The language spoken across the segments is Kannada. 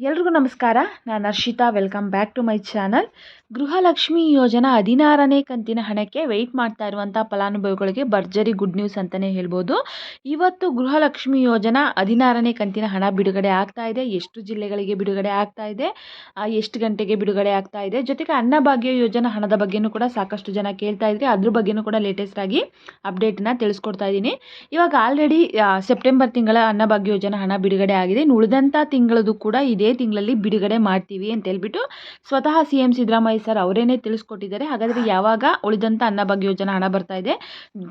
ಎಲ್ರಿಗೂ ನಮಸ್ಕಾರ. ನಾನು Harshitha. Welcome back to my channel. Gruhalakshmi ಯೋಜನಾ ಹದಿನಾರನೇ ಕಂತಿನ ಹಣಕ್ಕೆ ವೆಯ್ಟ್ ಮಾಡ್ತಾ ಇರುವಂಥ ಫಲಾನುಭವಿಗಳಿಗೆ ಭರ್ಜರಿ ಗುಡ್ ನ್ಯೂಸ್ ಅಂತಲೇ ಹೇಳ್ಬೋದು. ಇವತ್ತು ಗೃಹಲಕ್ಷ್ಮಿ ಯೋಜನಾ ಹದಿನಾರನೇ ಕಂತಿನ ಹಣ ಬಿಡುಗಡೆ ಆಗ್ತಾ ಇದೆ. ಎಷ್ಟು ಜಿಲ್ಲೆಗಳಿಗೆ ಬಿಡುಗಡೆ ಆಗ್ತಾ ಇದೆ? ಎಷ್ಟು ಗಂಟೆಗೆ ಬಿಡುಗಡೆ ಆಗ್ತಾ ಇದೆ? ಜೊತೆಗೆ ಅನ್ನಭಾಗ್ಯ ಯೋಜನಾ ಹಣದ ಬಗ್ಗೆಯೂ ಕೂಡ ಸಾಕಷ್ಟು ಜನ ಕೇಳ್ತಾ ಇದ್ರೆ ಅದ್ರ ಬಗ್ಗೆಯೂ ಕೂಡ ಲೇಟೆಸ್ಟ್ ಆಗಿ ಅಪ್ಡೇಟ್ನ ತಿಳಿಸ್ಕೊಡ್ತಾ ಇದ್ದೀನಿ. ಇವಾಗ ಆಲ್ರೆಡಿ ಸೆಪ್ಟೆಂಬರ್ ತಿಂಗಳ ಅನ್ನಭಾಗ್ಯ ಯೋಜನಾ ಹಣ ಬಿಡುಗಡೆ ಆಗಿದೆ. ಇನ್ನು ಉಳಿದಂಥ ತಿಂಗಳದು ಕೂಡ ಇದೇ ತಿಂಗಳಲ್ಲಿ ಬಿಡುಗಡೆ ಮಾಡ್ತೀವಿ ಅಂತ ಹೇಳ್ಬಿಟ್ಟು ಸ್ವತಃ ಸಿ ಎಂ ಸಿದ್ದರಾಮಯ್ಯ ಸರ್ ಅವರೇನೆ ತಿಳಿಸ್ಕೊಟ್ಟಿದ್ದಾರೆ. ಹಾಗಾದರೆ ಯಾವಾಗ ಉಳಿದಂಥ ಅನ್ನಭಾಗ್ಯ ಯೋಜನಾ ಹಣ ಬರ್ತಾ ಇದೆ?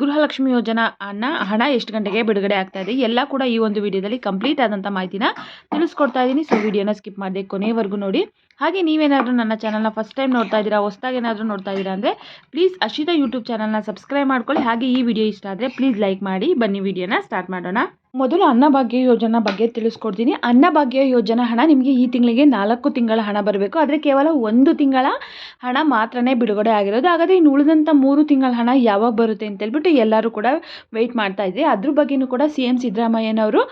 ಗೃಹಲಕ್ಷ್ಮಿ ಯೋಜನಾ ಹಣ ಹಣ ಎಷ್ಟು ಗಂಟೆಗೆ ಬಿಡುಗಡೆ ಆಗ್ತಾ ಇದೆ? ಎಲ್ಲ ಕೂಡ ಈ ಒಂದು ವಿಡಿಯೋದಲ್ಲಿ ಕಂಪ್ಲೀಟ್ ಆದಂಥ ಮಾಹಿತಿನ ತಿಳಿಸ್ಕೊಡ್ತಾ ಇದ್ದೀನಿ ಸೊ ವಿಡಿಯೋನ ಸ್ಕಿಪ್ ಮಾಡಿದೆ ಕೊನೆವರೆಗೂ ನೋಡಿ. ಹಾಗೆ ನೀವೇನಾದರೂ ನನ್ನ ಚಾನಲ್ನ ಫಸ್ಟ್ ಟೈಮ್ ನೋಡ್ತಾ ಇದ್ದೀರಾ, ಹೊಸ್ದಾಗಿ ಏನಾದರೂ ನೋಡ್ತಾ ಇದ್ದೀರಾ ಅಂದರೆ ಪ್ಲೀಸ್ ಅಶಿತಾ ಯೂಟ್ಯೂಬ್ ಚಾನಲ್ನ ಸಬ್ಸ್ಕ್ರೈಬ್ ಮಾಡ್ಕೊಳ್ಳಿ. ಹಾಗೆ ಈ ವಿಡಿಯೋ ಇಷ್ಟ ಆದರೆ ಪ್ಲೀಸ್ ಲೈಕ್ ಮಾಡಿ. ಬನ್ನಿ ವಿಡಿಯೋನ ಸ್ಟಾರ್ಟ್ ಮಾಡೋಣ. ಮೊದಲು ಅನ್ನಭಾಗ್ಯ ಯೋಜನಾ ಬಗ್ಗೆ ತಿಳಿಸ್ಕೊಡ್ತೀನಿ. ಅನ್ನಭಾಗ್ಯ ಯೋಜನಾ ಹಣ ನಿಮಗೆ ಈ ತಿಂಗಳಿಗೆ ನಾಲ್ಕು ತಿಂಗಳ ಹಣ ಬರಬೇಕು. ಆದರೆ ಕೇವಲ ಒಂದು ತಿಂಗಳ ಹಣ ಮಾತ್ರನೇ ಬಿಡುಗಡೆ ಆಗಿರೋದು. ಹಾಗಾದರೆ ಇನ್ನು ಉಳಿದಂಥ ಮೂರು ತಿಂಗಳ ಹಣ ಯಾವಾಗ ಬರುತ್ತೆ ಅಂತ ಹೇಳ್ಬಿಟ್ಟು ಎಲ್ಲರೂ ಕೂಡ ವೆಯ್ಟ್ ಮಾಡ್ತಾ ಇದ್ದೀವಿ ಅದ್ರ ಬಗ್ಗೆಯೂ ಕೂಡ ಸಿ ಎಂ ಸಿದ್ದರಾಮಯ್ಯನವರು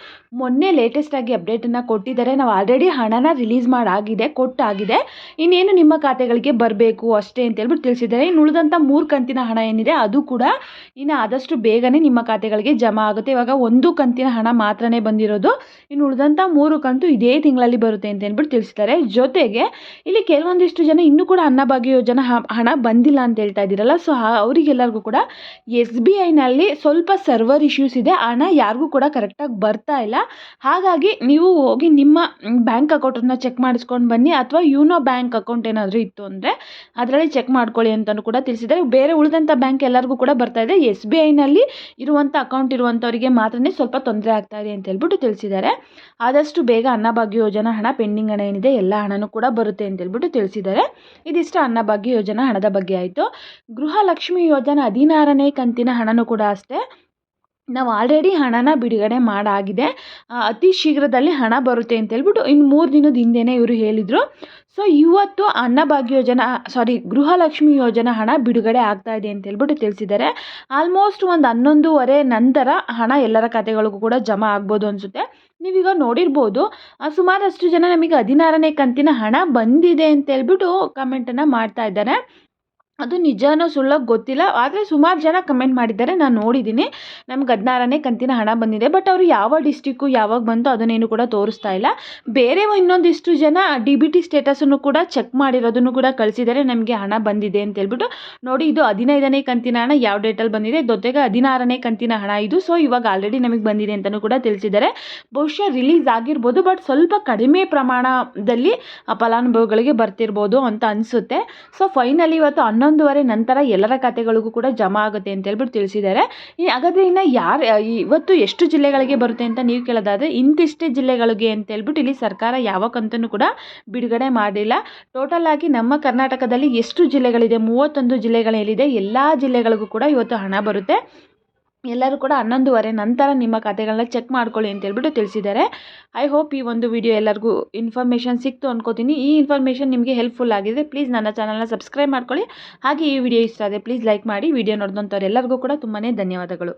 ಮೊನ್ನೆ ಲೇಟೆಸ್ಟಾಗಿ ಅಪ್ಡೇಟನ್ನು ಕೊಟ್ಟಿದ್ದಾರೆ. ನಾವು ಆಲ್ರೆಡಿ ಹಣನ ರಿಲೀಸ್ ಮಾಡಾಗಿದೆ, ಕೊಟ್ಟಾಗಿದೆ. ಇನ್ನೇನು ನಿಮ್ಮ ಖಾತೆಗಳಿಗೆ ಬರಬೇಕು ಅಷ್ಟೇ ಅಂತ ಹೇಳ್ಬಿಟ್ಟು ತಿಳಿಸಿದ್ದಾರೆ. ಇನ್ನು ಉಳಿದಂಥ ಮೂರು ಕಂತಿನ ಹಣ ಏನಿದೆ ಅದು ಕೂಡ ಇನ್ನು ಆದಷ್ಟು ಬೇಗನೆ ನಿಮ್ಮ ಖಾತೆಗಳಿಗೆ ಜಮಾ ಆಗುತ್ತೆ. ಇವಾಗ ಒಂದು ಕಂತಿನ ಹಣ ಮಾತ್ರನೇ ಬಂದಿರೋದು. ಇನ್ನು ಉಳಿದಂಥ ಮೂರು ಕಂತು ಇದೇ ತಿಂಗಳಲ್ಲಿ ಬರುತ್ತೆ ಅಂತ ಹೇಳ್ಬಿಟ್ಟು ತಿಳಿಸ್ತಾರೆ ಜೊತೆಗೆ ಇಲ್ಲಿ ಕೆಲವೊಂದಿಷ್ಟು ಜನ ಇನ್ನೂ ಕೂಡ ಅನ್ನಭಾಗ್ಯ ಯೋಜನಾ ಹಣ ಬಂದಿಲ್ಲ ಅಂತ ಹೇಳ್ತಾ ಇದ್ದೀರಲ್ಲ. ಸೊ ಅವರಿಗೆಲ್ಲರಿಗೂ ಕೂಡ ಎಸ್ ಬಿ ಐನಲ್ಲಿ ಸ್ವಲ್ಪ ಸರ್ವರ್ ಇಶ್ಯೂಸ್ ಇದೆ. ಹಣ ಯಾರಿಗೂ ಕೂಡ ಕರೆಕ್ಟಾಗಿ ಬರ್ತಾ ಇಲ್ಲ. ಹಾಗಾಗಿ ನೀವು ಹೋಗಿ ನಿಮ್ಮ ಬ್ಯಾಂಕ್ ಅಕೌಂಟನ್ನು ಚೆಕ್ ಮಾಡಿಸ್ಕೊಂಡು ಬನ್ನಿ ಅಥವಾ ಯೂನೋ ಬ್ಯಾಂಕ್ ಅಕೌಂಟ್ ಏನಾದರೂ ಇತ್ತು ಅಂದರೆ ಅದರಲ್ಲಿ ಚೆಕ್ ಮಾಡ್ಕೊಳ್ಳಿ ಅಂತಲೂ ಕೂಡ ತಿಳಿಸಿದ್ದಾರೆ. ಬೇರೆ ಉಳಿದಂಥ ಬ್ಯಾಂಕ್ ಎಲ್ಲರಿಗೂ ಕೂಡ ಬರ್ತಾ ಇದೆ. ಎಸ್ ಬಿ ಐನಲ್ಲಿ ಇರುವಂಥ ಅಕೌಂಟ್ ಇರುವಂಥವರಿಗೆ ಮಾತ್ರನೇ ಸ್ವಲ್ಪ ತೊಂದರೆ ತೊಂದರೆ ಆಗ್ತಾ ಇದೆ ಅಂತ ಹೇಳ್ಬಿಟ್ಟು ತಿಳಿಸಿದ್ದಾರೆ. ಆದಷ್ಟು ಬೇಗ ಅನ್ನಭಾಗ್ಯ ಯೋಜನಾ ಹಣ ಪೆಂಡಿಂಗ್ ಹಣ ಏನಿದೆ, ಎಲ್ಲ ಹಣನೂ ಕೂಡ ಬರುತ್ತೆ ಅಂತ ಹೇಳ್ಬಿಟ್ಟು ತಿಳಿಸಿದ್ದಾರೆ. ಇದಿಷ್ಟು ಅನ್ನಭಾಗ್ಯ ಯೋಜನಾ ಹಣದ ಬಗ್ಗೆ ಆಯಿತು. ಗೃಹಲಕ್ಷ್ಮಿ ಯೋಜನಾ ಹದಿನಾರನೇ ಕಂತಿನ ಹಣನೂ ಕೂಡ ಅಷ್ಟೇ. ನಾವು ಆಲ್ರೆಡಿ ಹಣನ ಬಿಡುಗಡೆ ಮಾಡಾಗಿದೆ. ಅತಿ ಶೀಘ್ರದಲ್ಲಿ ಹಣ ಬರುತ್ತೆ ಅಂತ ಹೇಳ್ಬಿಟ್ಟು ಇನ್ನು ಮೂರು ದಿನದ ಹಿಂದೆಯೇ ಇವರು ಹೇಳಿದರು. ಸೊ ಇವತ್ತು ಅನ್ನಭಾಗ್ಯ ಯೋಜನಾ ಸಾರಿ ಗೃಹಲಕ್ಷ್ಮಿ ಯೋಜನಾ ಹಣ ಬಿಡುಗಡೆ ಆಗ್ತಾ ಇದೆ ಅಂತ ಹೇಳ್ಬಿಟ್ಟು ತಿಳಿಸಿದ್ದಾರೆ. ಆಲ್ಮೋಸ್ಟ್ ಒಂದು ಹನ್ನೊಂದುವರೆ ನಂತರ ಹಣ ಎಲ್ಲರ ಖಾತೆಗಳಿಗೂ ಕೂಡ ಜಮಾ ಆಗ್ಬೋದು ಅನಿಸುತ್ತೆ. ನೀವೀಗ ನೋಡಿರ್ಬೋದು ಸುಮಾರಷ್ಟು ಜನ ನಮಗೆ ಹದಿನಾರನೇ ಕಂತಿನ ಹಣ ಬಂದಿದೆ ಅಂತ ಹೇಳ್ಬಿಟ್ಟು ಕಮೆಂಟನ್ನು ಮಾಡ್ತಾ ಇದ್ದಾರೆ. ಅದು ನಿಜಾನೋ ಸುಳ್ಳೋ ಗೊತ್ತಿಲ್ಲ, ಆದರೆ ಸುಮಾರು ಜನ ಕಮೆಂಟ್ ಮಾಡಿದ್ದಾರೆ, ನಾನು ನೋಡಿದ್ದೀನಿ ನಮ್ಗೆ ಹದಿನಾರನೇ ಕಂತಿನ ಹಣ ಬಂದಿದೆ ಬಟ್ ಅವರು ಯಾವ ಡಿಸ್ಟಿಕ್ಕು ಯಾವಾಗ ಬಂತು ಅದನ್ನೇನು ಕೂಡ ತೋರಿಸ್ತಾ ಇಲ್ಲ. ಬೇರೆ ಇನ್ನೊಂದಿಷ್ಟು ಜನ ಡಿ ಬಿ ಟಿ ಸ್ಟೇಟಸನ್ನು ಕೂಡ ಚೆಕ್ ಮಾಡಿರೋದನ್ನು ಕೂಡ ಕಳಿಸಿದ್ದಾರೆ, ನಮಗೆ ಹಣ ಬಂದಿದೆ ಅಂತ ಹೇಳ್ಬಿಟ್ಟು. ನೋಡಿ, ಇದು ಹದಿನೈದನೇ ಕಂತಿನ ಹಣ ಯಾವ ಡೇಟಲ್ಲಿ ಬಂದಿದೆ, ಜೊತೆಗೆ ಹದಿನಾರನೇ ಕಂತಿನ ಹಣ ಇದು. ಸೊ ಇವಾಗ ಆಲ್ರೆಡಿ ನಮಗೆ ಬಂದಿದೆ ಅಂತಲೂ ಕೂಡ ತಿಳಿಸಿದ್ದಾರೆ. ಬಹುಶಃ ರಿಲೀಸ್ ಆಗಿರ್ಬೋದು ಬಟ್ ಸ್ವಲ್ಪ ಕಡಿಮೆ ಪ್ರಮಾಣದಲ್ಲಿ ಫಲಾನುಭವಿಗಳಿಗೆ ಬರ್ತಿರ್ಬೋದು ಅಂತ ಅನಿಸುತ್ತೆ. ಸೊ ಫೈನಲಿ ಇವತ್ತು ಹನ್ನೊಂದು ಹನ್ನೊಂದುವರೆ ನಂತರ ಎಲ್ಲರ ಖಾತೆಗಳಿಗೂ ಕೂಡ ಜಮಾ ಆಗುತ್ತೆ ಅಂತ ಹೇಳ್ಬಿಟ್ಟು ತಿಳಿಸಿದ್ದಾರೆ. ಹಾಗಾದ್ರೆ ಇನ್ನು ಯಾರು ಇವತ್ತು ಎಷ್ಟು ಜಿಲ್ಲೆಗಳಿಗೆ ಬರುತ್ತೆ ಅಂತ ನೀವು ಕೇಳೋದಾದರೆ ಇಂತಿಷ್ಟೇ ಜಿಲ್ಲೆಗಳಿಗೆ ಅಂತ ಹೇಳ್ಬಿಟ್ಟು ಇಲ್ಲಿ ಸರ್ಕಾರ ಯಾವ ಕಂತನ್ನು ಕೂಡ ಬಿಡುಗಡೆ ಮಾಡಿಲ್ಲ. ಟೋಟಲ್ ಆಗಿ ನಮ್ಮ ಕರ್ನಾಟಕದಲ್ಲಿ ಎಷ್ಟು ಜಿಲ್ಲೆಗಳಿದೆ? ಮೂವತ್ತೊಂದು ಜಿಲ್ಲೆಗಳೇನಿದೆ ಎಲ್ಲ ಜಿಲ್ಲೆಗಳಿಗೂ ಕೂಡ ಇವತ್ತು ಹಣ ಬರುತ್ತೆ. ಎಲ್ಲರೂ ಕೂಡ ಹನ್ನೊಂದುವರೆ ನಂತರ ನಿಮ್ಮ ಖಾತೆಗಳನ್ನ ಚೆಕ್ ಮಾಡ್ಕೊಳ್ಳಿ ಅಂತ ಹೇಳ್ಬಿಟ್ಟು ತಿಳಿಸಿದ್ದಾರೆ. ಐ ಹೋಪ್ ಈ ಒಂದು ವಿಡಿಯೋ ಎಲ್ಲರಿಗೂ ಇನ್ಫಾರ್ಮೇಷನ್ ಸಿಕ್ತು ಅನ್ಕೋತೀನಿ. ಈ ಇನ್ಫಾರ್ಮೇಷನ್ ನಿಮಗೆ ಹೆಲ್ಪ್ಫುಲ್ ಆಗಿದೆ. ಪ್ಲೀಸ್ ನನ್ನ ಚಾನಲ್ನ ಸಬ್ಸ್ಕ್ರೈಬ್ ಮಾಡ್ಕೊಳ್ಳಿ. ಹಾಗೆ ಈ ವಿಡಿಯೋ ಇಷ್ಟ ಆದರೆ ಪ್ಲೀಸ್ ಲೈಕ್ ಮಾಡಿ. ವಿಡಿಯೋ ನೋಡಿದಂಥವ್ರು ಎಲ್ಲರಿಗೂ ಕೂಡ ತುಂಬಾ ಧನ್ಯವಾದಗಳು.